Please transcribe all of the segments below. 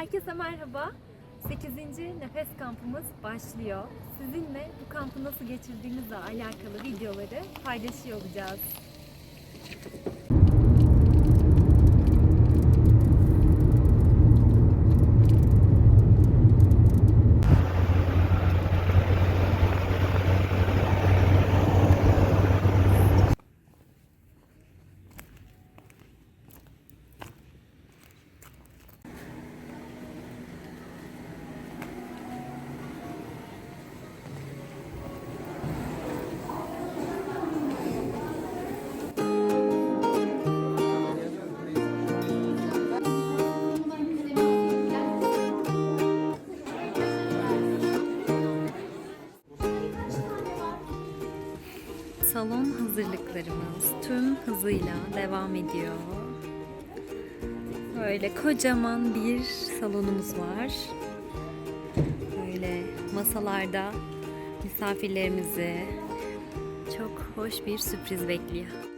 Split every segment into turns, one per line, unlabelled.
Herkese merhaba. 8. nefes kampımız başlıyor. Sizinle bu kampı nasıl geçirdiğimizle alakalı videoları paylaşıyor olacağız. Salon hazırlıklarımız tüm hızıyla devam ediyor. Böyle kocaman bir salonumuz var. Böyle masalarda misafirlerimizi çok hoş bir sürpriz bekliyor.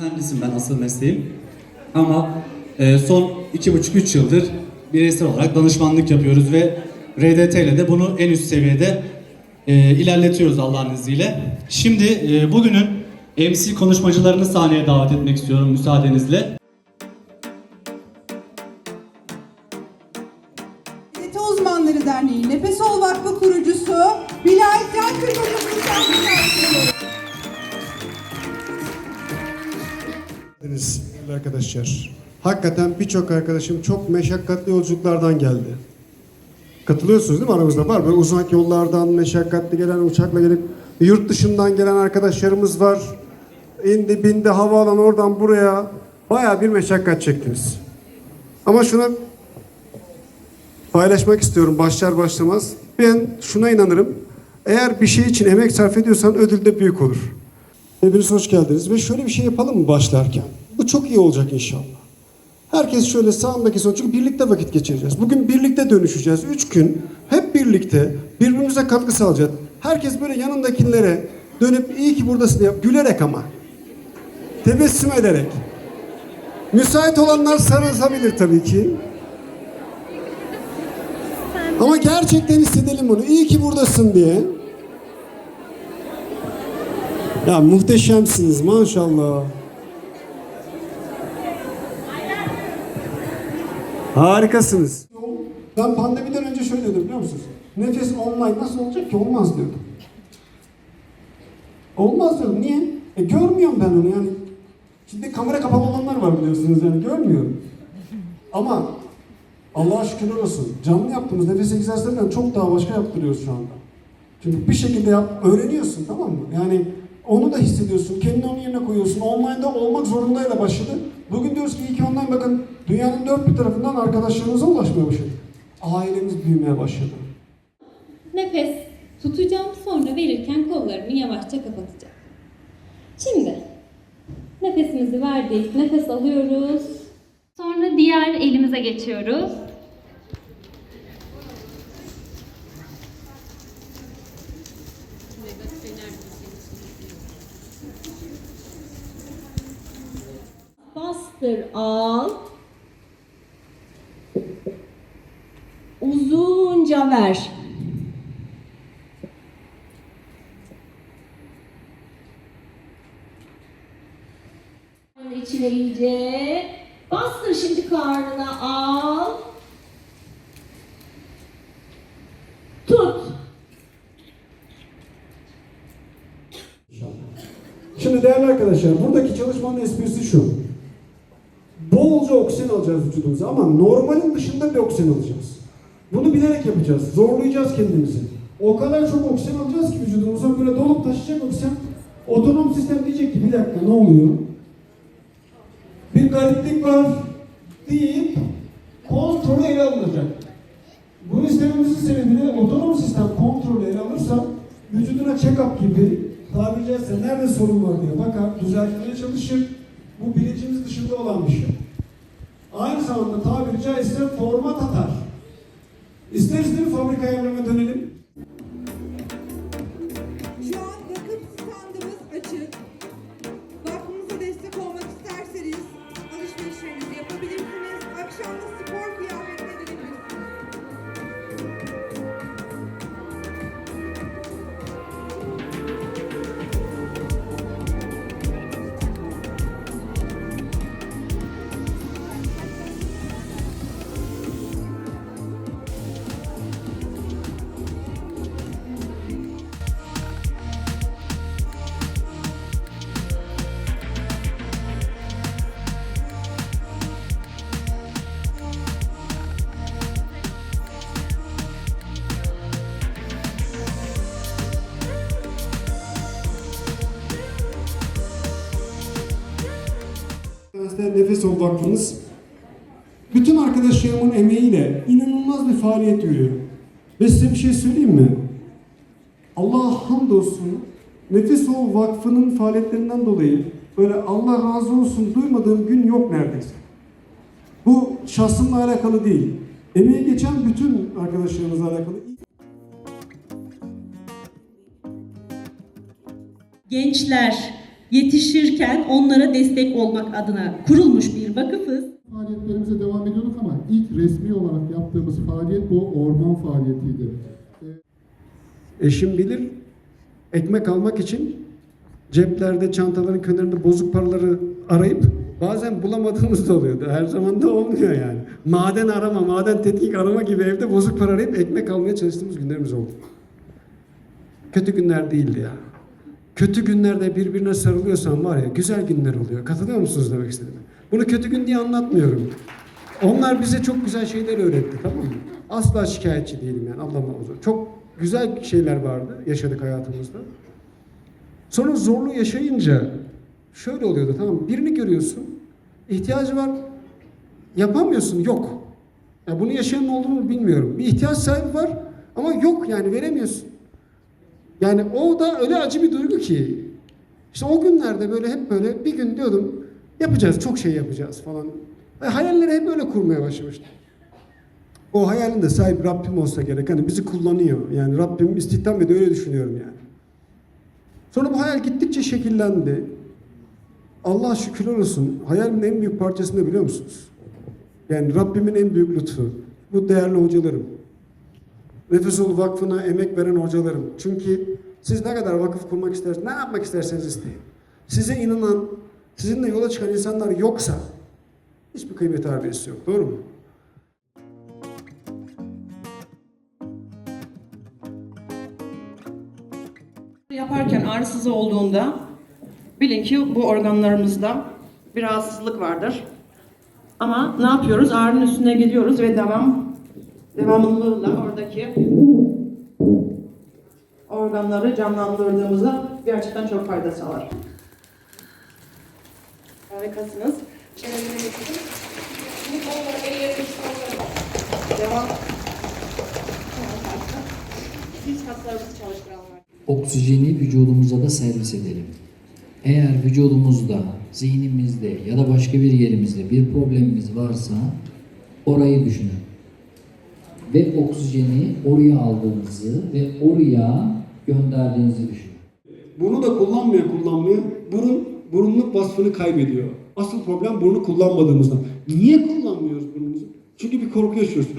Mühendisim ben asıl mesleğim. Ama e, son iki buçuk üç yıldır bireysel olarak danışmanlık yapıyoruz ve RDT ile de bunu en üst seviyede e, ilerletiyoruz Allah'ın izniyle. Şimdi e, bugünün MC konuşmacılarını sahneye davet etmek istiyorum müsaadenizle.
Hakikaten birçok arkadaşım çok meşakkatli yolculuklardan geldi. Katılıyorsunuz değil mi aramızda? Var böyle uzak yollardan meşakkatli gelen uçakla gelip yurt dışından gelen arkadaşlarımız var. İndi bindi havaalanı oradan buraya bayağı bir meşakkat çektiniz. Ama şuna paylaşmak istiyorum başlar başlamaz. Ben şuna inanırım. Eğer bir şey için emek sarf ediyorsan ödül de büyük olur. Hepiniz hoş geldiniz ve şöyle bir şey yapalım mı başlarken? Bu çok iyi olacak inşallah. Herkes şöyle sağındaki son çünkü birlikte vakit geçireceğiz. Bugün birlikte dönüşeceğiz. Üç gün hep birlikte birbirimize katkı sağlayacağız. Herkes böyle yanındakilere dönüp iyi ki buradasın yap. Gülerek ama. Tebessüm ederek. Müsait olanlar sarılabilir tabii ki. Ama gerçekten hissedelim bunu. İyi ki buradasın diye. Ya muhteşemsiniz maşallah. Harikasınız. Ben pandemiden önce şöyle diyordum biliyor musunuz? Nefes online nasıl olacak ki? Olmaz diyordum. Olmaz diyordum. Niye? E görmüyorum ben onu yani. Şimdi kamera kapalı olanlar var biliyorsunuz yani görmüyorum. Ama Allah'a şükürler olsun. Canlı yaptığımız nefes egzersizlerinden çok daha başka yaptırıyoruz şu anda. Çünkü bir şekilde yap, öğreniyorsun tamam mı? Yani onu da hissediyorsun, kendini onun yerine koyuyorsun. Online'da olmak zorundayla başladı. Bugün diyoruz ki iyi ki online bakın dünyanın dört bir tarafından arkadaşlarımıza ulaşmaya başladık. Ailemiz büyümeye başladı.
Nefes tutacağım sonra verirken kollarımı yavaşça kapatacağım. Şimdi nefesimizi verdik, nefes alıyoruz. Sonra diğer elimize geçiyoruz. Bastır al. Uzunca
Dilaver. İçine iyice bastır şimdi karnına al. Tut.
Şimdi değerli arkadaşlar buradaki çalışmanın esprisi şu. Alacağız vücudumuza ama normalin dışında bir oksijen alacağız. Bunu bilerek yapacağız. Zorlayacağız kendimizi. O kadar çok oksijen alacağız ki vücudumuza böyle dolup taşıyacak oksijen. Otonom sistem diyecek ki bir dakika ne oluyor? Bir gariplik var deyip kontrolü ele alınacak. Bunu istememizin sebebi de otonom sistem kontrolü ele alırsa vücuduna check-up gibi tabiri caizse nerede sorun var diye bakar, düzeltmeye çalışır. Bu bilincimiz dışında olan bir şey. Aynı zamanda tabiri caizse format atar. İsteriz değil mi fabrika ayarlarına dönelim? Nefes Ol Vakfımız bütün arkadaşlarımın emeğiyle inanılmaz bir faaliyet yürüyor. Ve size bir şey söyleyeyim mi? Allah'a hamdolsun Nefes Ol Vakfı'nın faaliyetlerinden dolayı böyle Allah razı olsun duymadığım gün yok neredeyse. Bu şahsımla alakalı değil. Emeği geçen bütün arkadaşlarımızla alakalı.
gençler yetişirken onlara destek olmak adına kurulmuş bir vakıfız.
Faaliyetlerimize devam ediyorduk ama ilk resmi olarak yaptığımız faaliyet bu orman faaliyetiydi.
Eşim bilir, ekmek almak için ceplerde, çantaların kenarında bozuk paraları arayıp bazen bulamadığımız da oluyordu. Her zaman da olmuyor yani. Maden arama, maden tetkik arama gibi evde bozuk para arayıp ekmek almaya çalıştığımız günlerimiz oldu. Kötü günler değildi ya. Kötü günlerde birbirine sarılıyorsan var ya güzel günler oluyor. Katılıyor musunuz demek istedim. Bunu kötü gün diye anlatmıyorum. Onlar bize çok güzel şeyler öğretti tamam mı? Asla şikayetçi değilim yani Allah muhafaza. Çok güzel şeyler vardı yaşadık hayatımızda. Sonra zorlu yaşayınca şöyle oluyordu tamam? Birini görüyorsun, ihtiyacı var, yapamıyorsun, yok. Ya bunu yaşayan olduğunu bilmiyorum. Bir ihtiyaç sahibi var ama yok yani veremiyorsun. Yani o da öyle acı bir duygu ki. İşte o günlerde böyle hep böyle bir gün diyordum yapacağız, çok şey yapacağız falan. Ve hayalleri hep öyle kurmaya başlamıştım. O hayalin de sahibi Rabbim olsa gerek. Hani bizi kullanıyor. Yani Rabbim istihdam ediyor öyle düşünüyorum yani. Sonra bu hayal gittikçe şekillendi. Allah şükürler olsun. Hayalimin en büyük parçasını biliyor musunuz? Yani Rabbimin en büyük lütfu. Bu değerli hocalarım. Nefesul Vakfı'na emek veren hocalarım. Çünkü siz ne kadar vakıf kurmak isterseniz, ne yapmak isterseniz isteyin. Size inanan, sizinle yola çıkan insanlar yoksa hiçbir kıymet harbiyesi yok. Doğru mu?
Yaparken ağrısız olduğunda bilin ki bu organlarımızda bir rahatsızlık vardır. Ama ne yapıyoruz? Ağrının üstüne gidiyoruz ve devam devamlılığıyla oradaki organları canlandırdığımızda gerçekten çok fayda sağlar. Harikasınız. Şimdi. Devam. Biz kaslarımızı çalıştıralım.
oksijeni vücudumuza da servis edelim. Eğer vücudumuzda, zihnimizde ya da başka bir yerimizde bir problemimiz varsa orayı düşünün. Ve oksijeni oraya aldığınızı ve oraya gönderdiğinizi düşünün.
Bunu da kullanmaya kullanmaya burun burunluk vasfını kaybediyor. Asıl problem burnu kullanmadığımızda. Niye kullanmıyoruz burnumuzu? Çünkü bir korku yaşıyoruz.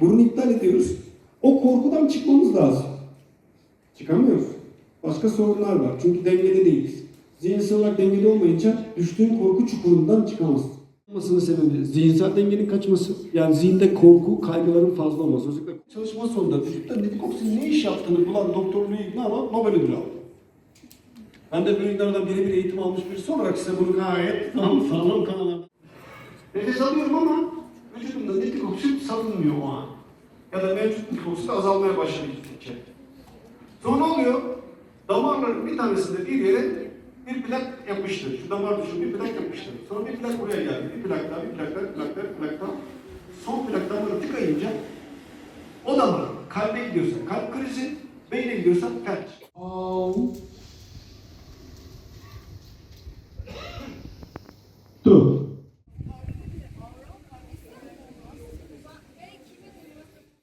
Bunu iptal ediyoruz. O korkudan çıkmamız lazım. Çıkamıyoruz. Başka sorunlar var. Çünkü dengede değiliz. Zihinsel olarak dengeli olmayınca düştüğün korku çukurundan çıkamazsın. Olmasının sebebi zihinsel dengenin kaçması. Yani zihinde korku, kaygıların fazla olması. Özellikle çalışma sonunda vücutta dedik oksijen ne iş yaptığını bulan doktor Louis Ignao Nobel ödülü aldı. Ben de Ignano'dan birebir eğitim almış birisi olarak size bunu gayet tam sağlam kanallarda Nefes alıyorum ama vücudumda nitik oksit salınmıyor o an. Ya da mevcut nitik oksit azalmaya başladı gittikçe. Sonra ne oluyor? Damarların bir tanesinde bir yere bir plak yapmıştır. Şu damar dışı bir plak yapmıştır. Sonra bir plak buraya geldi. Bir plak daha, bir plak daha, bir plak daha, bir plak daha. Son plak damarı tıkayınca o damar kalbe gidiyorsa kalp krizi, beyne gidiyorsa felç. Dur.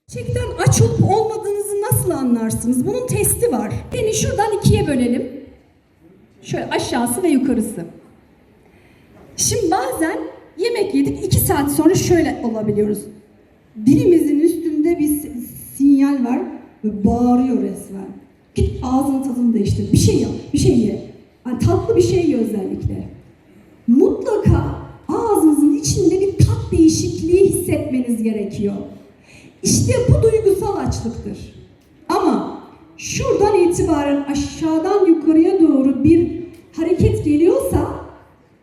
Gerçekten aç olup olmadığınızı nasıl anlarsınız? Bunun testi var. Beni şuradan ikiye bölelim. Şöyle aşağısı ve yukarısı. Şimdi bazen yemek yedik iki saat sonra şöyle olabiliyoruz. Dilimizin üstünde bir sinyal var ve bağırıyor resmen. Git ağzının tadını değiştir. Bir şey yap, bir şey ye. Yani tatlı bir şey ye özellikle. Mutlaka ağzınızın içinde bir tat değişikliği hissetmeniz gerekiyor. İşte bu duygusal açlıktır. Ama şuradan itibaren aşağıdan yukarıya doğru bir hareket geliyorsa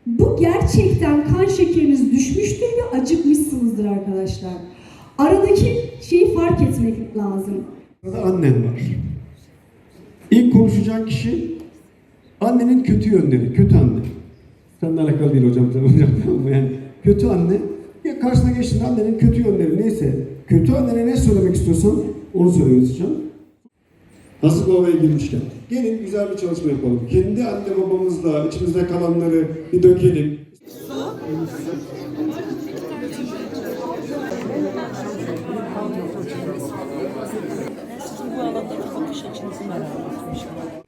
bu gerçekten kan şekeriniz düşmüştür ve acıkmışsınızdır arkadaşlar. Aradaki şeyi fark etmek lazım.
Burada annen var. İlk konuşacak kişi annenin kötü yönleri, kötü anne. Seninle alakalı değil hocam, hocam tamam? Yani kötü anne, ya karşına geçtiğinde annenin kötü yönleri neyse, kötü annene ne söylemek istiyorsan onu söylemek bu havaya girmişken, gelin güzel bir çalışma yapalım. Kendi anne babamızla içimizde kalanları bir dökelim.
Bugün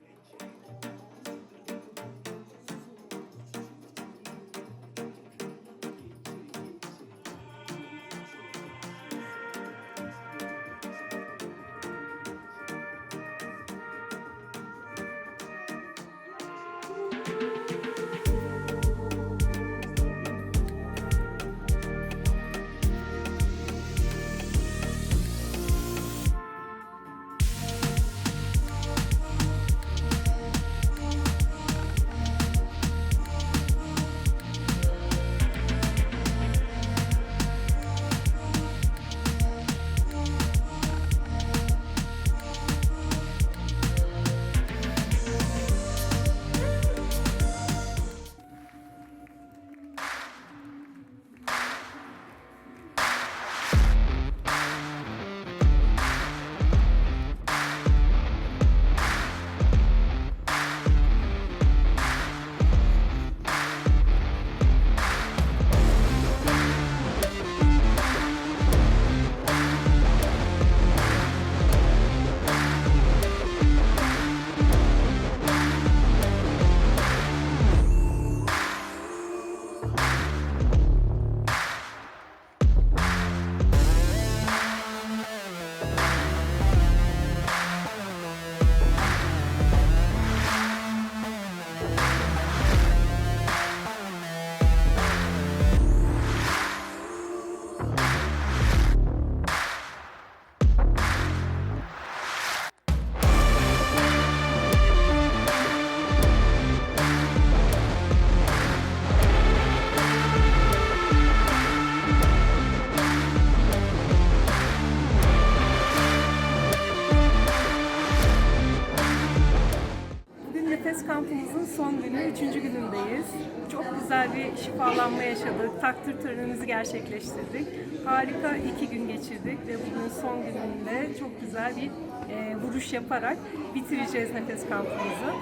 günü, üçüncü günündeyiz. Çok güzel bir şifalanma yaşadık. Takdir törenimizi gerçekleştirdik. Harika iki gün geçirdik ve bugün son gününde çok güzel bir e, vuruş yaparak bitireceğiz nefes kampımızı.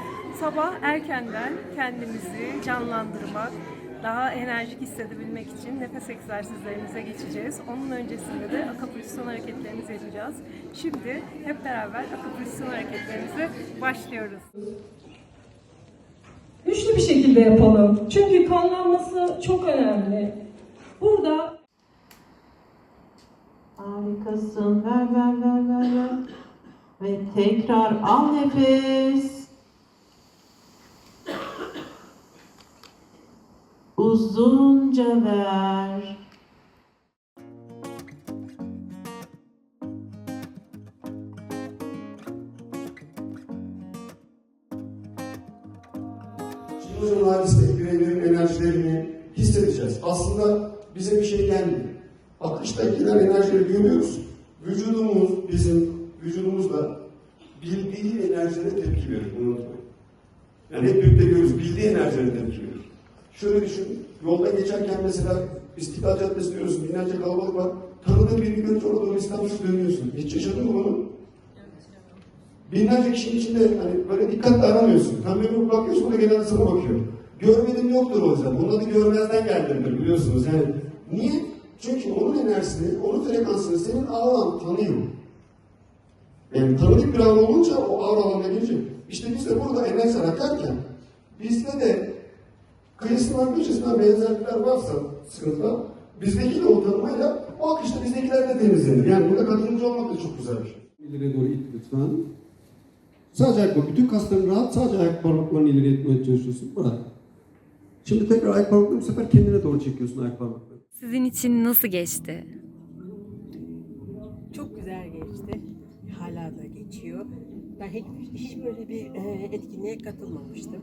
Sabah erkenden kendimizi canlandırmak, daha enerjik hissedebilmek için nefes egzersizlerimize geçeceğiz. Onun öncesinde de akapulsyon hareketlerimizi yapacağız. Şimdi hep beraber akapulsyon hareketlerimize başlıyoruz.
Güçlü bir şekilde yapalım. Çünkü kanlanması çok önemli. Burada
Harika. Harikasın. Ver ver ver ver ver. Ve tekrar al nefes. Uzunca ver.
Hadiste bireylerin enerjilerini hissedeceğiz. Aslında bize bir şey gelmiyor. Akışta gelen enerjileri görüyoruz. Vücudumuz bizim vücudumuzda bildiği enerjilere tepki verir. Unutmayın. Yani hep birlikte görüyoruz. Bildiği enerjilere tepki verir. Şöyle düşün. Yolda geçerken mesela İstiklal Caddesi diyorsun. Binlerce kalabalık var. Tanıdığın birini görünce orada doğru İstanbul'a dönüyorsun. Hiç yaşadın mı bunu? Binlerce kişinin içinde hani böyle dikkatle aramıyorsun. Kamera bakıyorsun, o da genelde sana bakıyor. Görmedim yoktur o yüzden. Bunun adı görmezden geldiğindir biliyorsunuz. Yani niye? Çünkü onun enerjisini, onun frekansını senin auran tanıyor. Yani tanıdık bir aura olunca o aura alanına girecek. İşte biz de burada enerji akarken bizde de kıyısından köşesinden benzerlikler varsa sıkıntılar bizdeki de o tanımayla o akışta bizdekiler de temizlenir. Yani burada katılımcı olmak da çok güzel bir şey. İleri doğru it lütfen. Sadece ayak. Bütün kasların rahat. Sadece ayak parmaklarını ileri itmeye çalışıyorsun. Bırak. Şimdi tekrar ayak parmaklarını bu sefer kendine doğru çekiyorsun ayak parmaklarını.
Sizin için nasıl geçti?
Çok güzel geçti. Hala da geçiyor. Ben hiç, hiç böyle bir e, etkinliğe katılmamıştım.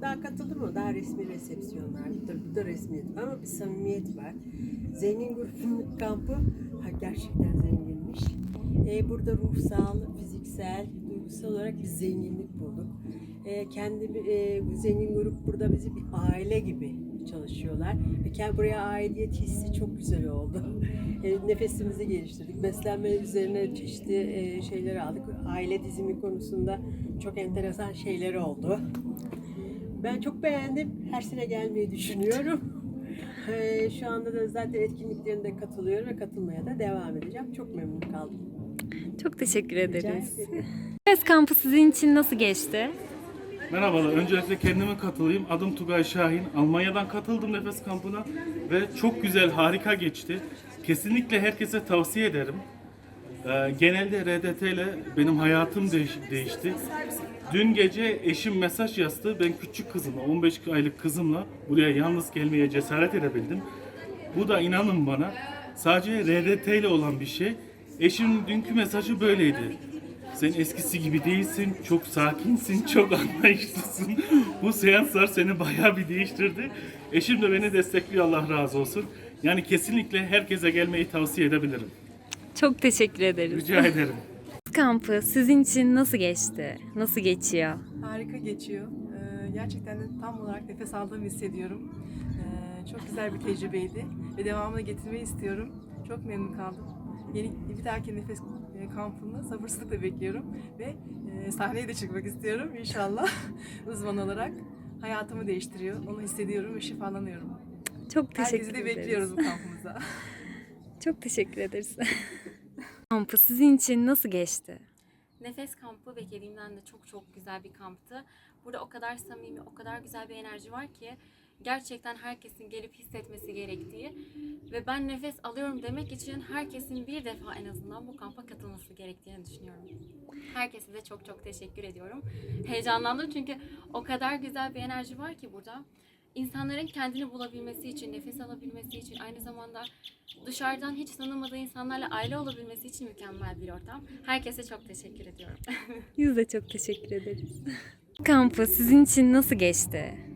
Daha katıldım mı? Daha resmi resepsiyonlar, bu da resmiyet var ama bir samimiyet var. Zengin grubunun kampı ha, gerçekten zenginmiş. E, burada ruhsal, fiziksel, duygusal olarak bir zenginlik bulduk. E, kendi e, zengin grup burada bizi bir aile gibi çalışıyorlar. Ve buraya aidiyet hissi çok güzel oldu. E, nefesimizi geliştirdik. Beslenme üzerine çeşitli e, şeyler aldık. Aile dizimi konusunda çok enteresan şeyler oldu. Ben çok beğendim. Her sene gelmeyi düşünüyorum. E, şu anda da zaten etkinliklerinde katılıyorum ve katılmaya da devam edeceğim. Çok memnun kaldım.
Çok teşekkür
Rica
ederiz.
ederim.
Nefes kampı sizin için nasıl geçti?
Merhabalar. Öncelikle kendime katılayım. Adım Tugay Şahin. Almanya'dan katıldım nefes kampına ve çok güzel, harika geçti. Kesinlikle herkese tavsiye ederim. Ee, genelde RDT ile benim hayatım değiş- değişti. Dün gece eşim mesaj yazdı. Ben küçük kızımla, 15 aylık kızımla buraya yalnız gelmeye cesaret edebildim. Bu da inanın bana sadece RDT ile olan bir şey. Eşimin dünkü mesajı böyleydi. Sen eskisi gibi değilsin, çok sakinsin, çok anlayışlısın. Bu seanslar seni bayağı bir değiştirdi. Eşim de beni destekliyor, Allah razı olsun. Yani kesinlikle herkese gelmeyi tavsiye edebilirim.
Çok teşekkür ederiz.
Rica ederim.
kampı sizin için nasıl geçti? Nasıl geçiyor?
Harika geçiyor. Ee, gerçekten de tam olarak nefes aldığımı hissediyorum. Ee, çok güzel bir tecrübeydi ve devamını getirmeyi istiyorum. Çok memnun kaldım. Yeni bir dahaki nefes e, kampını sabırsızlıkla bekliyorum ve e, sahneye de çıkmak istiyorum inşallah uzman olarak. Hayatımı değiştiriyor. Onu hissediyorum ve şifalanıyorum.
Çok teşekkür
Herkesi de
ederiz.
bekliyoruz bu kampımıza.
Çok teşekkür ederiz. kampı sizin için nasıl geçti?
Nefes kampı beklediğimden de çok çok güzel bir kamptı. Burada o kadar samimi, o kadar güzel bir enerji var ki gerçekten herkesin gelip hissetmesi gerektiği ve ben nefes alıyorum demek için herkesin bir defa en azından bu kampa katılması gerektiğini düşünüyorum. Herkese de çok çok teşekkür ediyorum. Heyecanlandım çünkü o kadar güzel bir enerji var ki burada. İnsanların kendini bulabilmesi için, nefes alabilmesi için, aynı zamanda dışarıdan hiç tanımadığı insanlarla aile olabilmesi için mükemmel bir ortam. Herkese çok teşekkür ediyorum.
Biz de çok teşekkür ederiz. kampı sizin için nasıl geçti?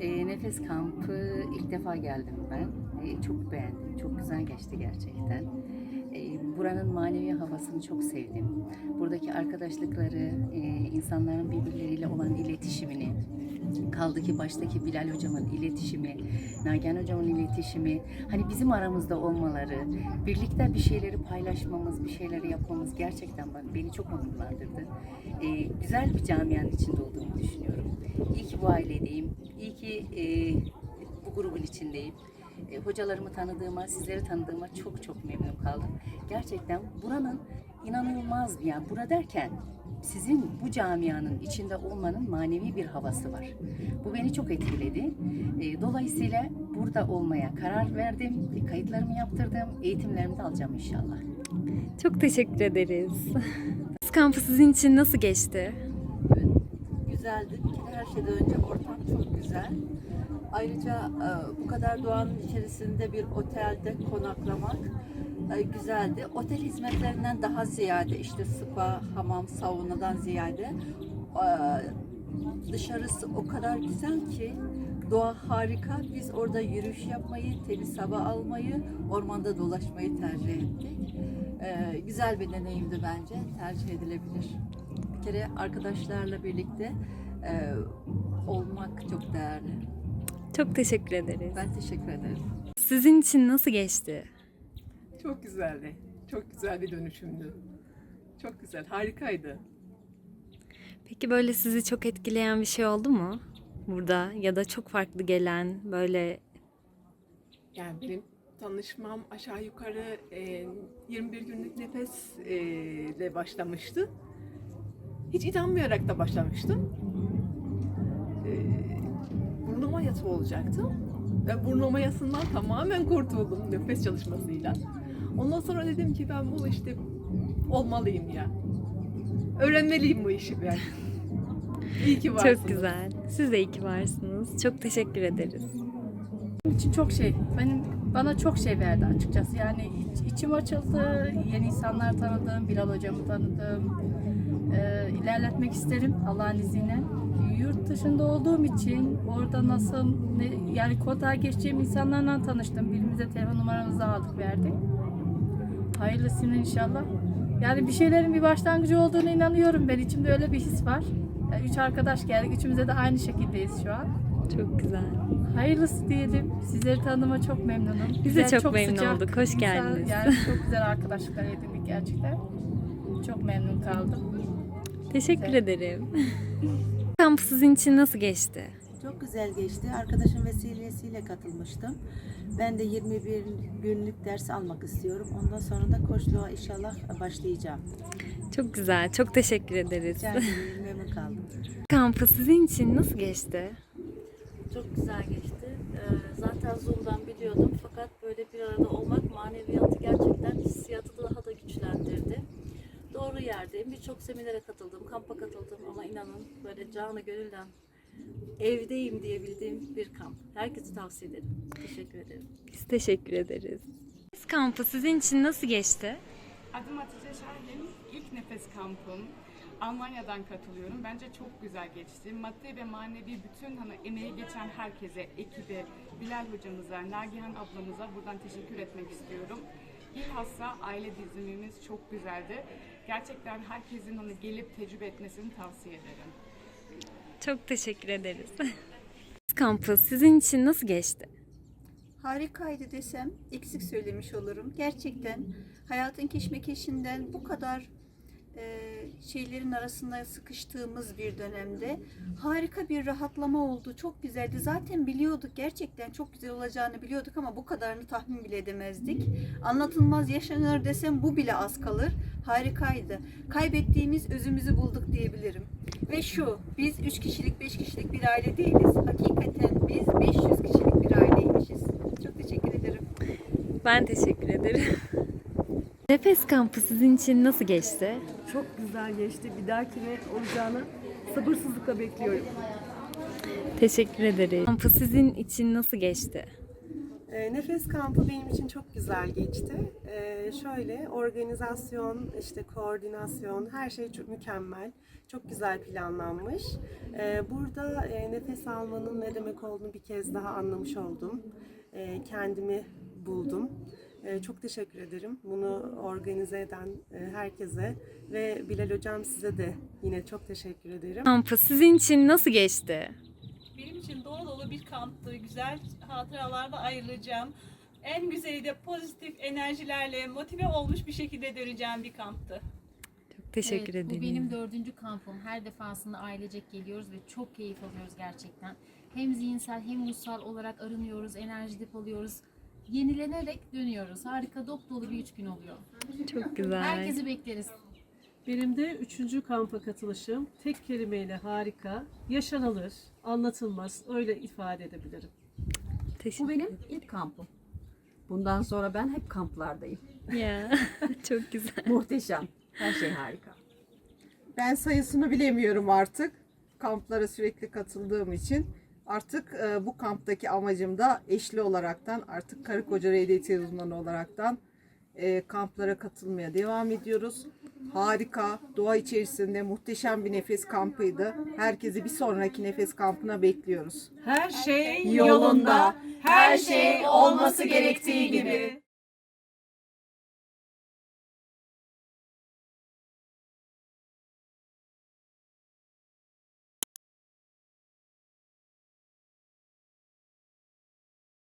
E, nefes kampı ilk defa geldim ben. E, çok beğendim. Çok güzel geçti gerçekten. E, buranın manevi havasını çok sevdim. Buradaki arkadaşlıkları, e, insanların birbirleriyle olan iletişimini, kaldı ki baştaki Bilal hocamın iletişimi, Nagihan hocamın iletişimi, hani bizim aramızda olmaları, birlikte bir şeyleri paylaşmamız, bir şeyleri yapmamız gerçekten beni çok onurlandırdı. E, güzel bir camianın içinde olduğumu düşünüyorum. İyi ki bu ailedeyim. İyi ki e, bu grubun içindeyim. E, hocalarımı tanıdığıma, sizleri tanıdığıma çok çok memnun kaldım. Gerçekten buranın inanılmaz yani bura derken sizin bu camianın içinde olmanın manevi bir havası var. Bu beni çok etkiledi. E, dolayısıyla burada olmaya karar verdim. E, kayıtlarımı yaptırdım. Eğitimlerimi de alacağım inşallah.
Çok teşekkür ederiz. Kampı sizin için nasıl geçti?
Güzeldi. Her şeyden önce ortam çok güzel. Ayrıca e, bu kadar doğanın içerisinde bir otelde konaklamak e, güzeldi. Otel hizmetlerinden daha ziyade işte spa, hamam, saunadan ziyade e, dışarısı o kadar güzel ki doğa harika. Biz orada yürüyüş yapmayı, temiz hava almayı, ormanda dolaşmayı tercih ettik. Güzel bir deneyimdi bence. Tercih edilebilir. Bir kere arkadaşlarla birlikte e, olmak çok değerli.
Çok teşekkür ederiz.
Ben teşekkür ederim.
Sizin için nasıl geçti?
Çok güzeldi. Çok güzel bir dönüşümdü. Çok güzel, harikaydı.
Peki böyle sizi çok etkileyen bir şey oldu mu? Burada ya da çok farklı gelen böyle
Yani benim tanışmam aşağı yukarı e, 21 günlük nefes e, ile başlamıştı. Hiç inanmayarak da başlamıştım. Mayası olacaktı. Ben burnum mayasından tamamen kurtuldum nefes çalışmasıyla. Ondan sonra dedim ki ben bu işte olmalıyım ya. Öğrenmeliyim bu işi ben. İyi ki varsınız.
çok güzel. Siz de iyi ki varsınız. Çok teşekkür ederiz.
Benim için çok şey, benim bana çok şey verdi açıkçası. Yani iç- içim açıldı, yeni insanlar tanıdım, Bilal hocamı tanıdım. İlerletmek isterim Allah'ın izniyle. Yurt dışında olduğum için orada nasıl, ne, yani kotağa geçeceğim insanlarla tanıştım. Birimize telefon numaramızı aldık, verdik. Hayırlısını inşallah. Yani bir şeylerin bir başlangıcı olduğuna inanıyorum ben. İçimde öyle bir his var. Yani üç arkadaş geldik. Üçümüzde de aynı şekildeyiz şu an.
Çok güzel.
Hayırlısı diyelim. Sizleri tanıma çok memnunum.
Biz de
Güzel,
çok memnun
sıcak
olduk. Hoş
insan-
geldiniz.
Yani çok güzel arkadaşlıklar edindik gerçekten. Çok memnun kaldım.
Teşekkür ederim. Kamp sizin için nasıl geçti?
Çok güzel geçti. Arkadaşım vesilesiyle katılmıştım. Ben de 21 günlük ders almak istiyorum. Ondan sonra da koçluğa inşallah başlayacağım.
Çok güzel. Çok teşekkür ederiz.
Rica ederim. Memnun kaldım.
Kampı sizin için nasıl geçti?
Çok güzel geçti. Ee, zaten Zoom'dan biliyordum fakat böyle bir arada olmak maneviyatı gerçekten hissiyatı daha da güçlendirdi. Doğru seminere katıldım, kampa katıldım ama inanın böyle canı gönülden evdeyim diyebildiğim bir kamp. Herkese tavsiye ederim. Teşekkür ederim.
Biz teşekkür ederiz. Nefes kampı sizin için nasıl geçti?
Adım Hatice Şahin. İlk nefes kampım. Almanya'dan katılıyorum. Bence çok güzel geçti. Maddi ve manevi bütün hani emeği geçen herkese, ekibe, Bilal hocamıza, Nagihan ablamıza buradan teşekkür etmek istiyorum. Bilhassa aile dizimimiz çok güzeldi. Gerçekten herkesin hani gelip tecrübe etmesini tavsiye ederim.
Çok teşekkür ederiz. Kampı sizin için nasıl geçti?
Harikaydı desem eksik söylemiş olurum. Gerçekten hayatın keşmekeşinden bu kadar e, şeylerin arasında sıkıştığımız bir dönemde harika bir rahatlama oldu. Çok güzeldi. Zaten biliyorduk gerçekten çok güzel olacağını biliyorduk ama bu kadarını tahmin bile edemezdik. Anlatılmaz yaşanır desem bu bile az kalır. Harikaydı. Kaybettiğimiz özümüzü bulduk diyebilirim. Ve şu, biz 3 kişilik, 5 kişilik bir aile değiliz. Hakikaten biz 500 kişilik bir aileymişiz. Çok teşekkür ederim.
Ben teşekkür ederim. Nefes kampı sizin için nasıl geçti?
Çok güzel geçti. Bir dahakine olacağını sabırsızlıkla bekliyorum.
Teşekkür ederim. Kampı sizin için nasıl geçti?
E, Nefes kampı benim için çok güzel geçti. E, şöyle organizasyon, işte koordinasyon, her şey çok mükemmel. Çok güzel planlanmış. E, burada e, nefes almanın ne demek olduğunu bir kez daha anlamış oldum. Kendimi buldum. Çok teşekkür ederim bunu organize eden e, herkese ve Bilal Hocam size de yine çok teşekkür ederim.
Kampı sizin için nasıl geçti?
Benim için dolu dolu bir kamptı. Güzel hatıralarla ayrılacağım. En güzeli de pozitif enerjilerle motive olmuş bir şekilde döneceğim bir kamptı.
Çok teşekkür
Evet,
ederim.
Bu benim dördüncü kampım. Her defasında ailecek geliyoruz ve çok keyif alıyoruz gerçekten. Hem zihinsel hem ruhsal olarak arınıyoruz, enerji depoluyoruz. Yenilenerek dönüyoruz. Harika dop dolu bir üç gün oluyor.
Çok güzel.
Herkesi bekleriz.
Benim de üçüncü kampa katılışım tek kelimeyle harika, yaşanılır, anlatılmaz, öyle ifade edebilirim.
Teşekkür
Bu benim ilk kampım. Bundan sonra ben hep kamplardayım.
Ya çok güzel.
Muhteşem. Her şey harika.
Ben sayısını bilemiyorum artık. Kamplara sürekli katıldığım için. Artık e, bu kamptaki amacım da eşli olaraktan artık karı koca RDT uzmanı olaraktan e, kamplara katılmaya devam ediyoruz. Harika, doğa içerisinde muhteşem bir nefes kampıydı. Herkesi bir sonraki nefes kampına bekliyoruz.
Her şey yolunda, her şey olması gerektiği gibi.